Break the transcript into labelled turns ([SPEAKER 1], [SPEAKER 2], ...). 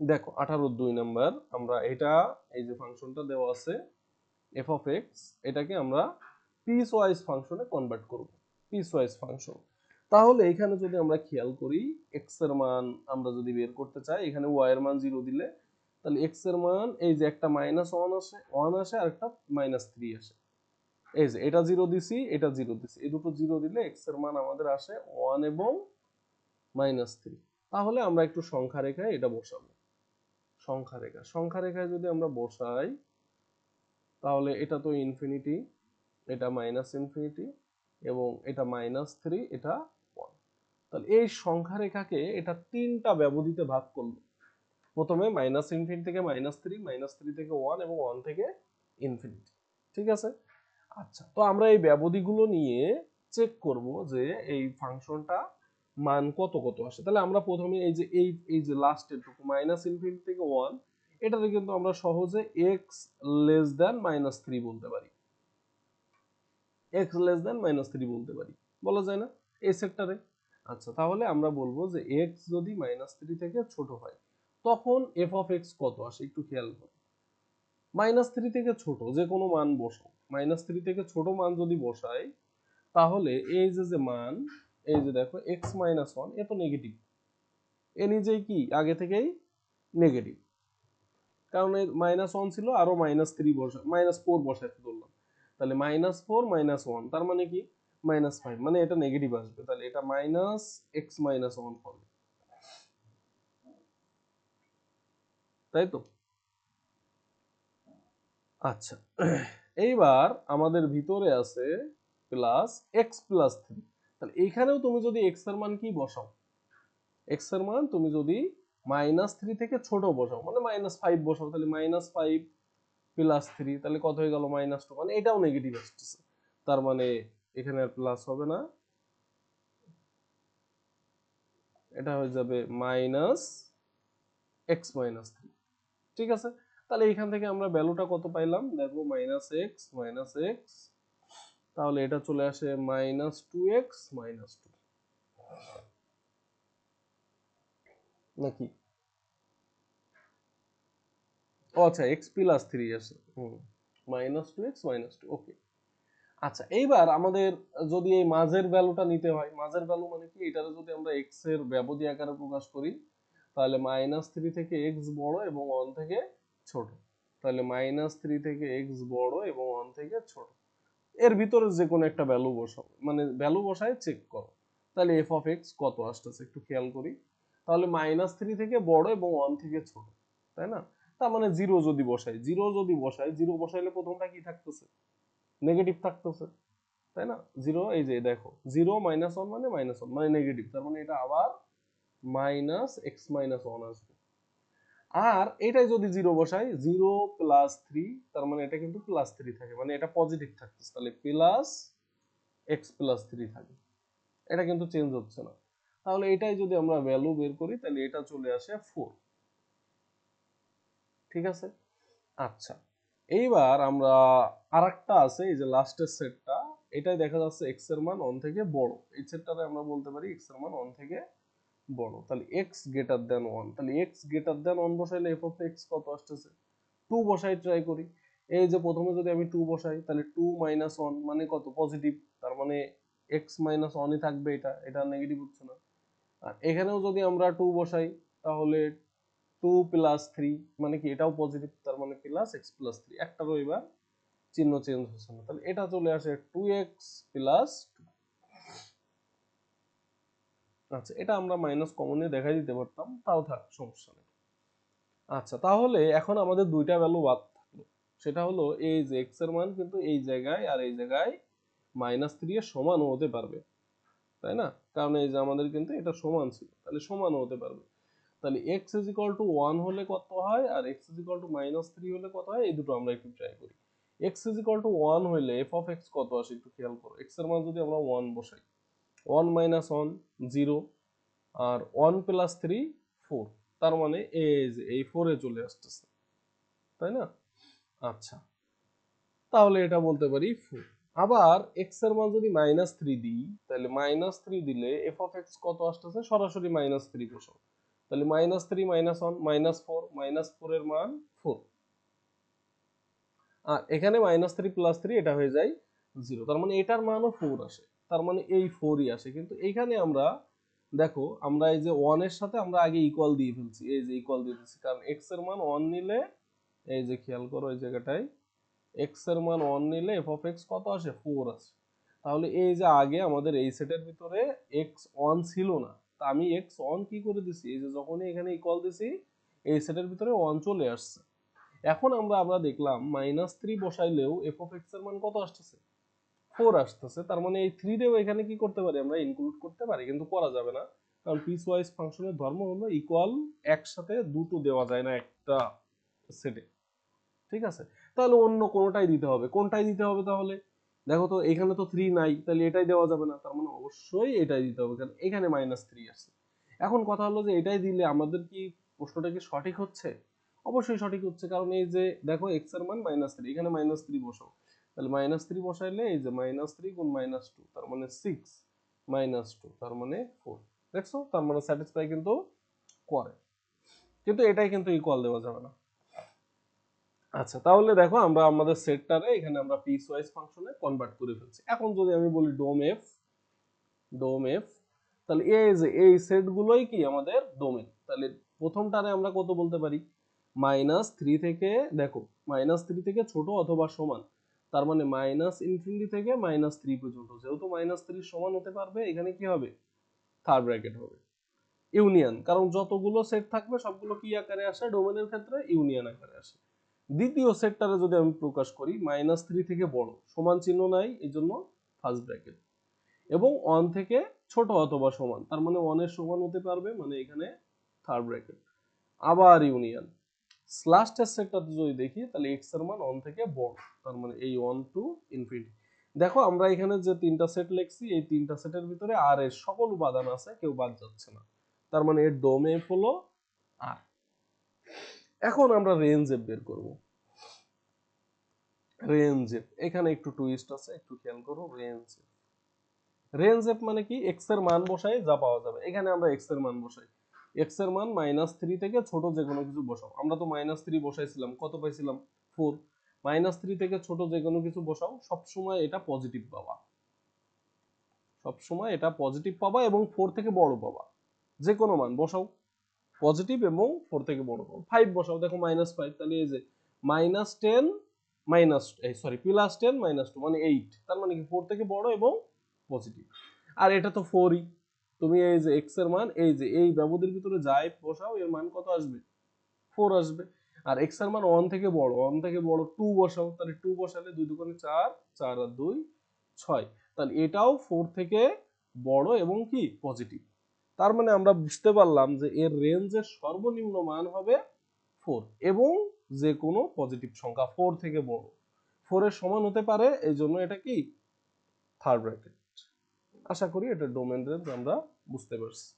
[SPEAKER 1] দেখো, আঠারো দুই নাম্বার, আমরা এটা, এই যে ফাংশনটা দেওয়া আছে এফ অফ এক্স এটাকে আমরা পিস ওয়াইজ ফাংশনে কনভার্ট করব পিস ওয়াইজ ফাংশন। তাহলে এখানে যদি আমরা খেয়াল করি এক্সের মান আমরা যদি বের করতে চাই, এখানে ওয়াই এর মান জিরো দিলে, তাহলে এক্সের মান, এই যে একটা মাইনাস ওয়ান আসে ওয়ান আসে আর একটা মাইনাস থ্রি আসে। এই যে, এটা জিরো দিছি, এটা জিরো দিছি, এই দুটো জিরো দিলে এক্সের মান আমাদের আসে ওয়ান এবং মাইনাস থ্রি তাহলে আমরা একটু সংখ্যা রেখায় এটা বসাবো। সংখ্যা রেখা সংখ্যা রেখায় যদি আমরা বসাই, তাহলে এটা তো ইনফিনিটি এটা মাইনাস ইনফিনিটি এবং এটা মাইনাস থ্রি এটা ওয়ান তাহলে এই সংখ্যা রেখাকে এটা তিনটা ব্যবধিতে ভাগ করল প্রথমে মাইনাস ইনফিনিটি থেকে মাইনাস থ্রি মাইনাস থ্রি থেকে ওয়ান এবং ওয়ান থেকে ইনফিনিটি ঠিক আছে? আচ্ছা তো আমরা এই ব্যবধিগুলো নিয়ে চেক করব যে এই ফাংশনটা মান কত কত আসে? তাহলে আমরা প্রথমে এই যে, এই এই যে লাস্টের টুকু মাইনাস ইনফিনিটি থেকে ওয়ান এটাতে কিন্তু আমরা সহজে x less than minus three বলতে পারি। X less than minus three বলতে পারি। বলা যায় না? এই সেক্টরে আচ্ছা তাহলে আমরা বলব যে এক্স যদি মাইনাস থ্রি থেকে ছোট হয়, তখন এফ অফ এক্স কত আসে? একটু খেয়াল করো। মাইনাস থ্রি থেকে ছোট, যে কোনো মান বসো মাইনাস থ্রি থেকে ছোট মান যদি বসাই, তাহলে এই যে যে মান এই যে দেখো এক্স মাইনাস ওয়ান এ তো নেগেটিভ এ নিজেই কি? আগে থেকেই নেগেটিভ কারণ মাইনাস ওয়ান ছিল, আরও মাইনাস থ্রি বসা মাইনাস ফোর বসাইতে ধরলাম। তাহলে মাইনাস ফোর মাইনাস ওয়ান তার মানে কি? মাইনাস ফাইভ মানে এটা নেগেটিভ আসবে। তাহলে এটা মাইনাস এক্স মাইনাস ওয়ান হবে। তাই তো? আচ্ছা এইবার আমাদের ভিতরে আছে প্লাস এক্স প্লাস থ্রি তাহলে এইখানেও তুমি যদি এক্সের মান কি বসাও? এক্সের মান তুমি যদি মাইনাস থ্রি থেকে ছোট বসাও মানে মাইনাস ফাইভ বসাও, তাহলে মাইনাস ফাইভ প্লাস থ্রি তাহলে কত হয়ে গেল মাইনাস টু মানে এটাও নেগেটিভ আসতেছে। তার মানে এখানে আর প্লাস হবে না। এটা হয়ে যাবে মাইনাস এক্স মাইনাস থ্রি ঠিক আছে? তাহলে এখান থেকে আমরা ভ্যালুটা কত পাইলাম? দেখো মাইনাস এক্স মাইনাস এক্স তাহলে এটা চলে আসে minus two x minus two নাকি? ও আচ্ছা x plus three hmm minus two x minus two okay আচ্ছা এইবার আমাদের যদি এই মাঝের ভ্যালুটা নিতে হয়, মাঝের ভ্যালু মানে কি? এটারে যদি আমরা এক্সের ব্যবধি আকারে প্রকাশ করি, তাহলে মাইনাস থ্রি থেকে এক্স বড় এবং ওয়ান থেকে ছোট। তাহলে মাইনাস থ্রি থেকে এক্স বড় এবং ওয়ান থেকে ছোট। এর ভিতরে যে কোনো একটা ভ্যালু বসাও। মানে ভ্যালু বসায় চেক করো। তাহলে এফ অফ এক্স কত আসতেছে একটু খেয়াল করি। তাহলে মাইনাস থ্রি থেকে বড় এবং ওয়ান থেকে ছোট, তাই না? তার মানে জিরো যদি বসাই জিরো যদি বসাই জিরো বসাইলে প্রথমটা কি থাকতেছে? নেগেটিভ থাকতেছে, তাই না? জিরো এই যে দেখো জিরো মাইনাস ওয়ান মানে মাইনাস ওয়ান মানে নেগেটিভ তার মানে এটা আবার মাইনাস এক্স মাইনাস ওয়ান আসবে। আর এটাই যদি জিরো বসাই জিরো প্লাস থ্রি তার মানে এটা কিন্তু প্লাস থ্রি থাকে মানে এটা পজিটিভ থাকতেছে, তাহলে প্লাস এক্স প্লাস থ্রি থাকে। এটা কিন্তু চেঞ্জ হচ্ছে না। তাহলে এটাই যদি আমরা ভ্যালু বের করি, তাহলে এটা চলে আসে ফোর ঠিক আছে? আচ্ছা এইবার আমরা আরেকটা আছে, এই যে লাস্টের সেটটা এটাই দেখা যাচ্ছে এক্সের মান অন থেকে বড়। এই সেটটাতে আমরা বলতে পারি এক্সের মান অন থেকে বড়, তাহলে এক্স গ্রেটার দেন ওয়ান তাহলে এক্স গ্রেটার দেন ওয়ান বসাইলে এফ অফ এক্স কত আসতেছে? টু বসাই ট্রাই করি। এই যে প্রথমে যদি আমি টু বসাই, তাহলে টু মাইনাস ওয়ান মানে কত? পজিটিভ তার মানে এক্স মাইনাস ওয়ানই থাকবে এটা এটা নেগেটিভ হচ্ছে না। আর এখানেও যদি আমরা টু বসাই, তাহলে টু প্লাস থ্রি মানে কি? এটাও পজিটিভ তার মানে প্লাস এক্স প্লাস থ্রি একটারও এবার চিহ্ন চেঞ্জ হচ্ছে না। তাহলে এটা চলে আসে টু এক্স প্লাস টু আচ্ছা এটা আমরা মাইনাস কমনে দেখাই দিতে পারতাম, তাও থাক, সমস্যা নেই। আচ্ছা তাহলে এখন আমাদের দুইটা ভ্যালু বাদ থাকল। সেটা হলো এই যে এক্সের মান কিন্তু এই জায়গায় আর এই জায়গায় মাইনাস থ্রি এর সমানও হতে পারবে, তাই না? কারণ এই যে আমাদের কিন্তু এটা সমান ছিল, তাহলে সমানও হতে পারবে। তাহলে x is equal to one হলে কত হয় আর x is equal to minus three হলে কত হয়? এই দুটো আমরা একটু ট্রাই করি। X is equal to one হলে এফ অফ এক্স কত আসে একটু খেয়াল করো। এক্সের মান যদি আমরা ওয়ান বসাই ওয়ান মাইনাস ওয়ান জিরো আর ওয়ান প্লাস থ্রি ফোর। তার মানে এই ফোরে চলে আসতেছে। তাই না? আচ্ছা। তাহলে এটা বলতে পারি ফোর। আবার এক্সের মান যদি মাইনাস থ্রি দিই, তাহলে মাইনাস থ্রি দিলে এফ অফ এক্স কত আসতেছে? সরাসরি মাইনাস থ্রি বসাও। তাহলে minus three, minus one, minus four minus four এর মান ফোর। আর এখানে মাইনাস থ্রি প্লাস থ্রি, এটা হয়ে যায় জিরো। তার মানে এটার মানও ফোর আসে। তার মানে এই ফোরই আসে। কিন্তু এইখানে আমরা, দেখো, আমরা এই যে ওয়ানের সাথে আমরা আগে ইকুয়াল দিয়ে ফেলছি, এই যে ইকুয়াল দিয়ে দিচ্ছি কারণ এক্সের মান ওয়ান নিলে, এই যে খেয়াল করো এই জায়গাটায় এক্সের মান ওয়ান নিলে এফ অফ এক্স কত আসে? ফোর আসে। তাহলে এই যে আগে আমাদের এই সেটের ভিতরে এক্স ওয়ান ছিল না, তা আমি এক্স ওয়ান কি করে দিছি? এই যে যখনই এখানে ইকুয়াল দিছি, এই সেটের ভিতরে ওয়ান চলে আসছে। এখন আমরা আমরা দেখলাম মাইনাস থ্রি বসাইলেও এফ অফ এক্সের মান কত আসতেছে? ফোর আসতেছে, তার মানে এই থ্রি রেও এখানে কি করতে পারি? আমরা ইনক্লুড করতে পারি, কিন্তু করা যাবে না। কারণ পিস ওয়াইজ ফাংশনের ধর্ম হলো ইকুয়াল একসাথে দুটো দেওয়া যায় না একটা সেটে ঠিক আছে? তাহলে অন্য কোনোটাই দিতে হবে। কোনটাই দিতে হবে তাহলে? দেখো তো, এখানে তো থ্রি নাই, তাহলে এটাই দেওয়া যাবে না। তার মানে অবশ্যই এটাই দিতে হবে, কারণ এখানে মাইনাস থ্রি আসছে। এখন কথা হলো যে এটাই দিলে আমাদের কি প্রশ্নটা কি সঠিক হচ্ছে? অবশ্যই সঠিক হচ্ছে, কারণ এই যে দেখো এক্সের মান মাইনাস থ্রি এখানে মাইনাস থ্রি বসাও। তাহলে মাইনাস থ্রি বসাইলে এই যে মাইনাস থ্রি গুণ মাইনাস টু তার মানে সিক্স মাইনাস টু তার মানে ফোর দেখছ? তার মানে স্যাটিসফাই কিন্তু করে। কিন্তু এটাই কিন্তু ইকুয়াল দেওয়া যাবে না। আচ্ছা তাহলে দেখো আমরা আমাদের সেটটারে এখানে আমরা পিস ওয়াইজ ফাংশনে কনভার্ট করে ফেলছি। এখন যদি আমি বলি ডোম এফ ডোম এফ তাহলে এই যে এই সেটগুলোই কি আমাদের ডোমেন তাহলে প্রথমটারে আমরা কত বলতে পারি? মাইনাস থ্রি থেকে, দেখো মাইনাস থ্রি থেকে ছোট অথবা সমান তার মানে মাইনাস ইনফিনিটি থেকে মাইনাস থ্রি পর্যন্ত। যেহেতু মাইনাস থ্রি সমান হতে পারবে, এখানে কি হবে? থার্ড ব্র্যাকেট হবে। ইউনিয়ন কারণ যতগুলো সেট থাকবে, সবগুলো কি আকারে আসে? ডোমেনের ক্ষেত্রে ইউনিয়ন আকারে আসে। দ্বিতীয় সেটটারে যদি আমি প্রকাশ করি মাইনাস থ্রি থেকে বড়, সমান চিহ্ন নাই এই জন্য ফার্স্ট ব্র্যাকেট এবং ওয়ান থেকে ছোট অথবা সমান, তার মানে ওয়ানের সমান হতে পারবে মানে এখানে থার্ড ব্র্যাকেট আবার ইউনিয়ন লাস্টের সেটটাতে যদি দেখি, তাহলে এক্সের মান ওয়ান থেকে বড়। তার মানে এই ওয়ান টু ইনফিনিটি দেখো, আমরা এখানে যে তিনটা সেট লিখছি, এই তিনটা সেটের ভিতরে আর এর সকল উপাদান আছে, কেউ বাদ যাচ্ছে না। তার মানে এর ডোমে হলো আর এখন আমরা রেঞ্জ এফ বের করব। রেঞ্জ এফ এখানে একটু টুইস্ট আছে, একটু খেয়াল করো রেঞ্জ এফ রেঞ্জ এফ মানে কি? এক্সের মান বসাই, যা পাওয়া যাবে। এখানে আমরা এক্সের মান বসাই। এক্সের মান মাইনাস থ্রি থেকে ছোট যে কোনো কিছু বসাও। আমরা তো মাইনাস থ্রি বসাইছিলাম, কত পাইছিলাম? ফোর মাইনাস থ্রি থেকে ছোট যে কোনো কিছু বসাও, সবসময় এটা পজিটিভ পাবা। সবসময় এটা পজিটিভ পাবা এবং ফোর থেকে বড় পাবা। যে কোনো মান বসাও। পজিটিভ এবং ফোর থেকে বড় পাবো ফাইভ বসাও, দেখো মাইনাস ফাইভ তাহলে এই যে মাইনাস টেন মাইনাস এই sorry plus ten minus two মানে এইট তার মানে কি? ফোর থেকে বড় এবং পজিটিভ আর এটা তো ফোরই তুমি এই যে এক্সের মান, এই যে, এই ব্যবধির ভিতরে যাই বসাও, এর মান কত আসবে? ফোর আসবে। আর এক্সের মান ওয়ান থেকে বড় ওয়ান থেকে বড় টু বসাও, তাহলে টু বসালে দুই দুগুণে চার চার আর দুই, ছয়। তাহলে এটাও ফোর থেকে বড় এবং কি? পজিটিভ তার মানে আমরা বুঝতে পারলাম যে এর রেঞ্জের সর্বনিম্ন মান হবে ফোর এবং যে কোনো পজিটিভ সংখ্যা ফোর থেকে বড়। ফোরের সমান হতে পারে, এই জন্য এটা কি? থার্ড ব্র্যাকেট আশা করি এটা ডোমেন রেঞ্জ আমরা বুঝতে পারছি।